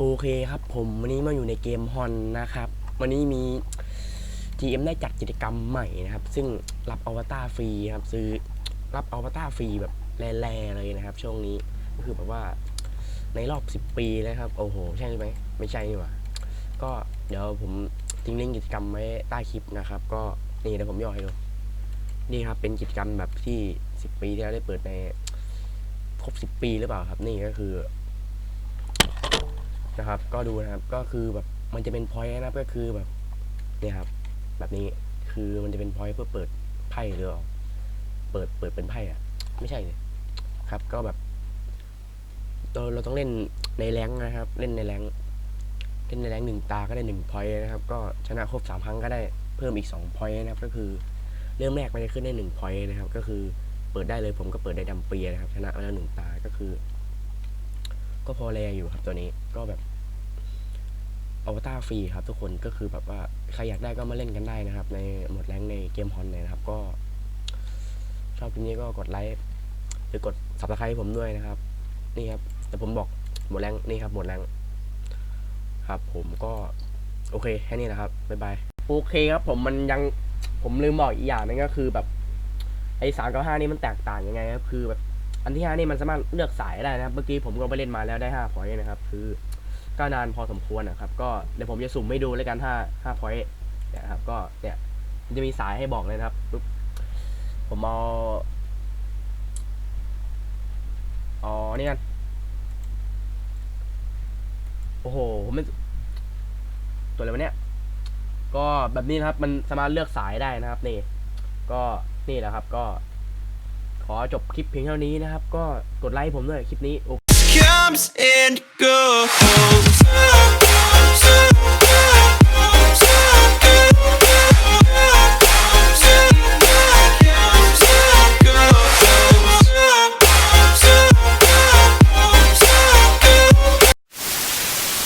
โอเคครับผมวันนี้มาอยู่ในเกมฮอนนะครับ วันนี้มี GM ได้จัดกิจกรรมใหม่นะครับ ซึ่งรับอวตารฟรีครับ ซื้อรับอวตารฟรีแบบแร่ๆเลยนะครับ ช่วงนี้ก็คือแบบว่าในรอบ 10 ปีแล้วครับ โอ้โห ใช่ไหมไม่ใช่นี่หว่าก็เดี๋ยวผมทิ้งลิงก์กิจกรรมไว้ใต้คลิปนะครับ ก็นี่เดี๋ยวผมย่อให้ดูนี่ครับเป็นกิจกรรมแบบที่ 10 ปีที่แล้วได้เปิดในครบ 10 ปีหรือเปล่าครับ นี่ก็คือ นะครับ ก็ดูนะครับ ก็คือแบบมันจะเป็นพอยต์นะครับ ก็คือแบบเนี่ยครับ แบบนี้คือมันจะเป็นพอยต์เพื่อเปิดไพ่หรือเปล่าเปิดเปิดเป็นไพ่อะไม่ใช่เลยครับ ก็แบบเราเราต้องเล่นในแรงนะครับ เล่นในแรงเล่นในแรงหนึ่งตาก็ได้หนึ่งพอยต์นะครับ ก็ชนะครบสามครั้งก็ได้เพิ่มอีกสองพอยต์นะครับ ก็คือเริ่มแรกมันจะขึ้นได้หนึ่งพอยต์นะครับ ก็คือเปิดได้เลยผมก็เปิดได้ดัมเปียนะครับ ชนะมาแล้วหนึ่งตาก็คือ ก็พอแรอยู่ครับตัวนี้ก็แบบอวตารฟรีครับทุกคนก็คือแบบว่าใครอยากได้ก็มาเล่นกันได้นะครับ ในหมดแรงในเกมฮอนเลยนะครับ ก็ ชอบคลิปนี้ก็กดไลค์หรือกด subscribe ผมด้วยนะครับ นี่ครับ แต่ผมบอกหมดแรงนี่ครับหมดแรงครับ ผมก็โอเคแค่นี้นะครับบ๊ายบายโอเคครับ ผมมันยังผมลืมบอกอีกอย่างนึงก็คือแบบไอ้สามกับห้านี่มันแตกต่างยังไงครับคือแบบ อันที่ห้านี่มันสามารถเลือกสายได้นะครับ เมื่อกี้ผมก็ไปเล่นมาแล้วได้ห้าพอยต์นะครับ คือก็นานพอสมควรนะครับ ก็เดี๋ยวผมจะสุ่มให้ดูแล้วกันห้าห้าพอยต์เนี่ยครับ ก็เนี่ยมันจะมีสายให้บอกเลยนะครับปุ๊บผมเอาอ๋อนี่กันโอ้โหผมไม่ตัวอะไรวะเนี่ย ก็แบบนี้นะครับ มันสามารถเลือกสายได้นะครับ นี่ ก็นี่แหละครับ ก็ ขอจบคลิปเพียงเท่านี้นะครับ ก็กดไลค์ผมด้วยคลิปนี้ comes and goes.